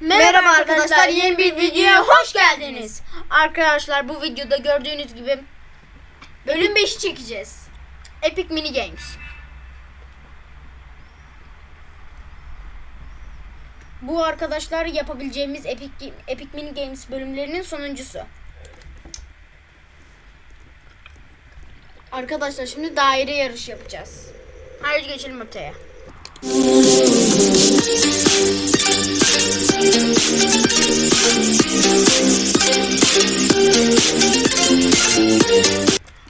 Merhaba arkadaşlar yeni bir videoya hoş geldiniz. Arkadaşlar bu videoda gördüğünüz gibi bölüm 5'i çekeceğiz. Epic Mini Games. Bu arkadaşlar yapabileceğimiz Epic, Epic Mini Games bölümlerinin sonuncusu. Arkadaşlar şimdi daire yarışı yapacağız. Haydi geçelim ortaya.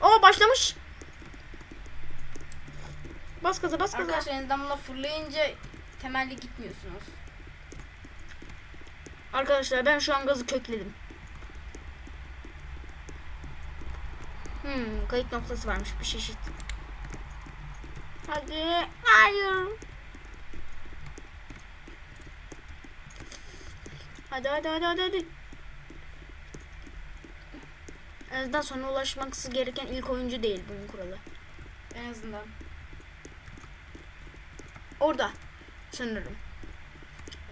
O başlamış. Bas gaza bas gaza. Arkadaşlar buna fırlayınca temelli gitmiyorsunuz. Arkadaşlar ben şu an gazı kökledim. Hmm, kayıt noktası varmış bir çeşit. Hadi. Hayır. Hadi hadi hadi hadi hadi. En azından sona ulaşması gereken ilk oyuncu değil bunun kuralı. En azından. Orada sanırım.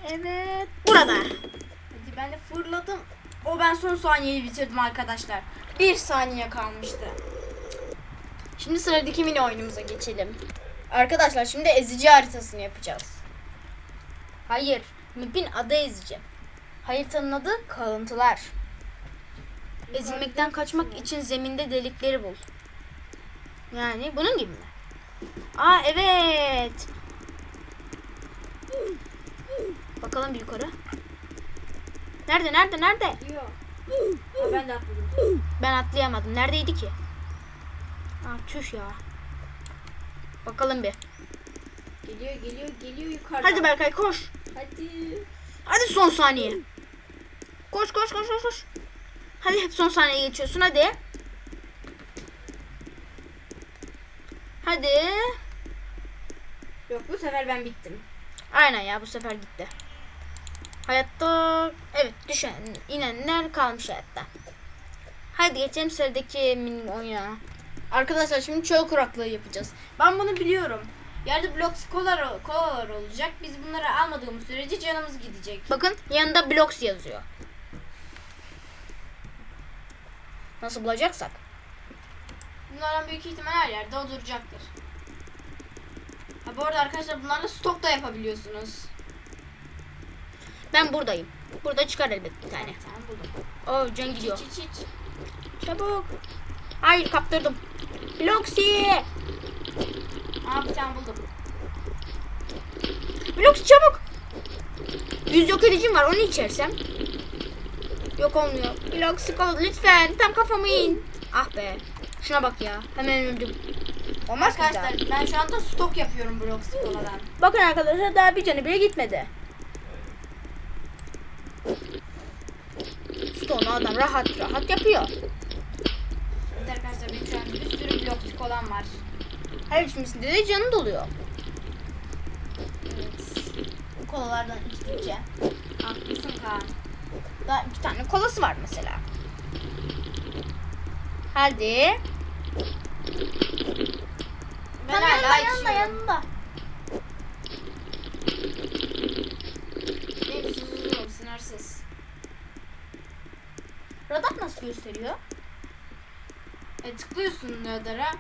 Evet. Burada. Hadi ben de fırladım. O ben son saniyeyi bitirdim arkadaşlar. Bir saniye kalmıştı. Şimdi sıradaki mini oyunumuza geçelim. Arkadaşlar şimdi ezici haritasını yapacağız. Hayır, map'in adı ezici. Haritanın adı kalıntılar. Ezilmekten kaçmak için zeminde delikleri bul. Yani bunun gibi mi? Aa evet. Bakalım bir yukarı. Nerede nerede nerede? Yok. Ha, ben de atladım. Ben atlayamadım. Neredeydi ki? Aa tüh ya. Bakalım bir. Geliyor geliyor geliyor yukarıdan. Hadi Berkay koş. Hadi. Hadi son saniye. Koş koş koş koş koş. Hadi hep son saniye geçiyorsun hadi. Hadi. Yok bu sefer ben bittim. Aynen ya bu sefer gitti. Hayatta evet düşen inenler kalmış hayatta. Hadi geçelim sıradaki mini oyuna. Arkadaşlar şimdi çöl kuraklığı yapacağız. Ben bunu biliyorum. Yerde blok kolar, kolar olacak. Biz bunları almadığımız sürece canımız gidecek. Bakın yanında blocks yazıyor. Nasıl bulacaksak. Bunlardan büyük ihtimal her yerde o duracaktır. Ha bu arada arkadaşlar bunlarla stok da yapabiliyorsunuz. Ben buradayım. Burada çıkar elbet bir tane. Tamam buldum. Oo can gidiyor. Hiç hiç hiç. Çabuk. Hayır kaptırdım. Bloxy. Aa bir tane buldum. Bloxy çabuk. Yüz yok edicim var onu içersem. Yok olmuyor. Bloxy kal lütfen. Tam kafamı in. Ah be. Şuna bak ya. Hemen öldüm. Olmaz ki. Arkadaşlar ben şu anda stok yapıyorum blok skoladan. Bakın arkadaşlar daha bir canı bile gitmedi. Stone'u adam rahat rahat yapıyor. Evet arkadaşlar benim şu an bir sürü blok skolam var. Her içmesinde de canı doluyor. Evet. Bu kolalardan içtikçe. Haklısın Kaan. Daha iki tane kolası var mesela. Hadi. Ben Tam yanında, yanında, yanında. Sınırsız sınırsız. Radar nasıl gösteriyor? E tıklıyorsun radara.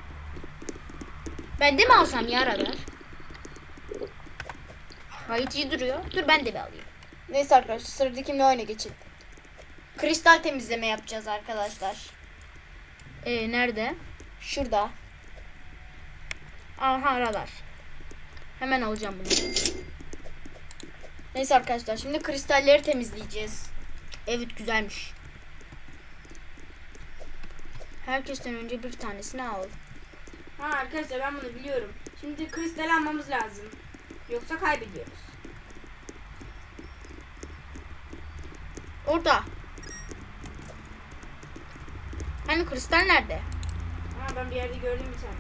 Ben de mi alsam ya radar? Gayet iyi duruyor. Dur ben de bir alayım. Neyse arkadaşlar sıradaki ne oyuna geçelim. Kristal temizleme yapacağız arkadaşlar. Ee, nerede? Şurada. Aha radar. Hemen alacağım bunu. Neyse arkadaşlar şimdi kristalleri temizleyeceğiz. Evet güzelmiş. Herkesten önce bir tanesini al. Ha arkadaşlar ben bunu biliyorum. Şimdi kristal almamız lazım. Yoksa kaybediyoruz. Orada. Hani kristal nerede? Ha ben bir yerde gördüm bir tane.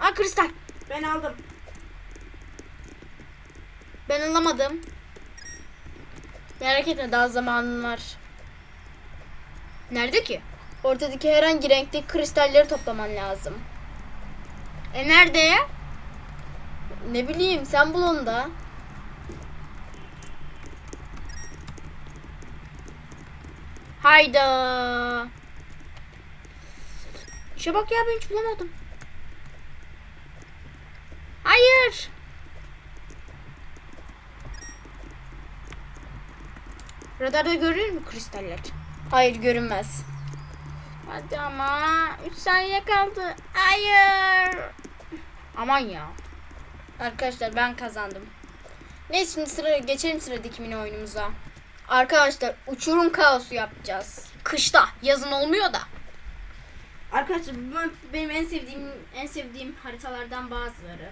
Aa kristal. Ben aldım. Ben alamadım. Merak etme daha zamanın var. Nerede ki? Ortadaki herhangi renkteki kristalleri toplaman lazım. E nerede? Ne bileyim sen bul onu da. Hayda. İşe bak ya ben hiç bulamadım. Hayır. Radarda görünür mü kristaller? Hayır görünmez. Hadi ama 3 saniye kaldı. Hayır. Aman ya. Arkadaşlar ben kazandım. Neyse şimdi sıra geçelim sıradaki mini oyunumuza. Arkadaşlar uçurum kaosu yapacağız. Kışta, yazın olmuyor da. Arkadaşlar bu ben- benim en sevdiğim en sevdiğim haritalardan bazıları.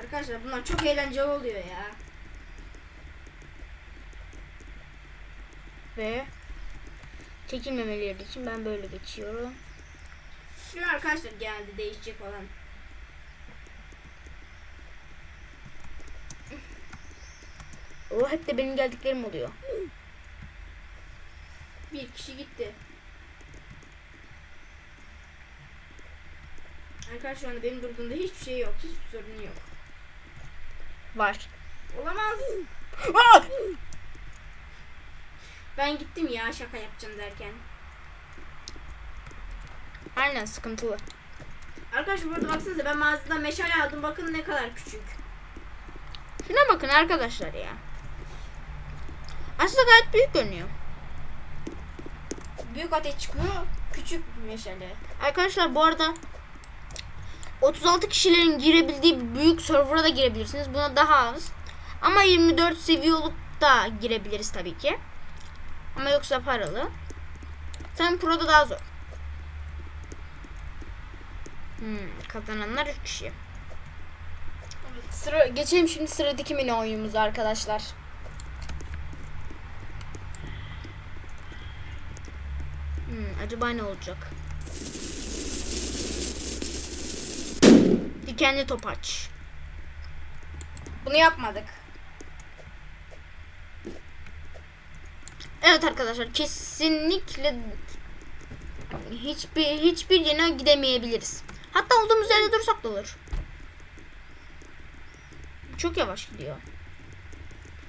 Arkadaşlar bunlar çok eğlenceli oluyor ya. Ve çekilmemeleri için ben böyle geçiyorum. Şu arkadaşlar geldi değişecek olan. O hep de benim geldiklerim oluyor. Bir kişi gitti. Arkadaşlar şu anda benim durduğumda hiçbir şey yok. Hiçbir sorun yok. Var. Olamaz. Ben gittim ya şaka yapacağım derken. Aynen sıkıntılı. Arkadaşlar burada baksanıza ben mağazadan meşale aldım. Bakın ne kadar küçük. Şuna bakın arkadaşlar ya. Aslında gayet büyük görünüyor. Büyük ateş çıkmıyor. Küçük meşale. Arkadaşlar bu arada 36 kişilerin girebildiği büyük server'a da girebilirsiniz. Buna daha az. Ama 24 seviye olup da girebiliriz tabii ki. Ama yoksa paralı. Sen Pro'da daha zor. Hmm, kazananlar 3 kişi. Sıra geçelim şimdi sıradaki mini oyunumuza arkadaşlar. Hmm, acaba ne olacak? Dikenli topaç. Bunu yapmadık. Evet arkadaşlar kesinlikle hiçbir hiçbir yere gidemeyebiliriz. Hatta olduğumuz yerde dursak da olur. Çok yavaş gidiyor.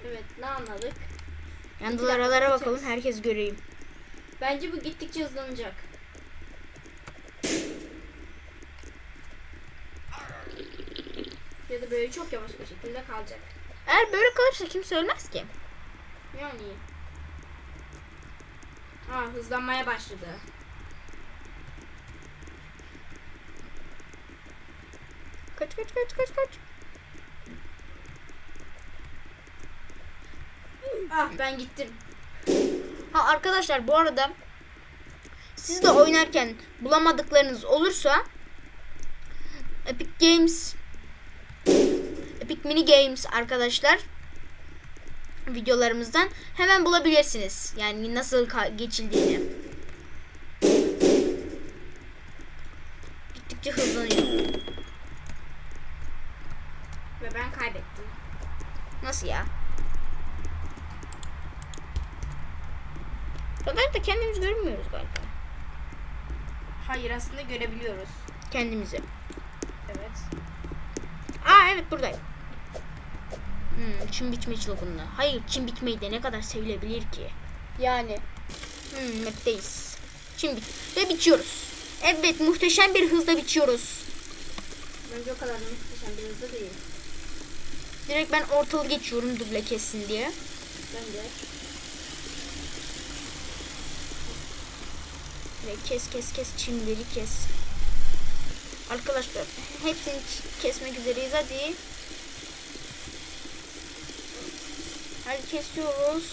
Evet ne anladık? Yandılara bakalım gideceğiz. herkes göreyim. Bence bu gittikçe hızlanacak. Ya da böyle çok yavaş bir şekilde kalacak. Eğer böyle kalırsa kimse ölmez ki. Yani. Aa hızlanmaya başladı. Kaç kaç kaç kaç kaç. Ah ben gittim. Ha arkadaşlar bu arada siz de oynarken bulamadıklarınız olursa Epic Games Epic Mini Games arkadaşlar videolarımızdan hemen bulabilirsiniz. Yani nasıl geçildiğini. Gittikçe hızlanıyor. Ve ben kaybettim. Nasıl ya? Da kendimiz görmüyoruz galiba. Hayır aslında görebiliyoruz. Kendimizi. Evet. Aa evet buradayım. Hmm, çim biçme çılgınlığı. Hayır çim biçmeyi de ne kadar sevilebilir ki? Yani. Hmm, map'teyiz. Çim biç. Ve biçiyoruz. Evet muhteşem bir hızla biçiyoruz. Bence o kadar da muhteşem bir hızda değil. Direkt ben ortalı geçiyorum duble kessin diye. Bence. Direkt kes kes kes çimleri kes. Arkadaşlar hepsini kesmek üzereyiz hadi. Hadi kesiyoruz.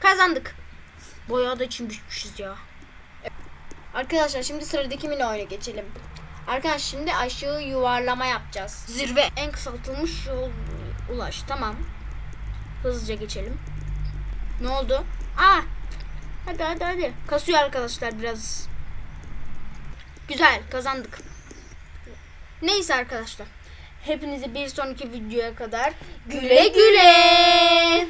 Kazandık. Bayağı da çim biçmişiz ya. Arkadaşlar şimdi sıradaki mini oyuna geçelim. Arkadaşlar şimdi aşağı yuvarlama yapacağız. Zirve en kısaltılmış yol ulaş. Tamam. Hızlıca geçelim. Ne oldu? Aa! Hadi hadi hadi. Kasıyor arkadaşlar biraz. Güzel kazandık. Neyse arkadaşlar. Hepinizi bir sonraki videoya kadar güle güle.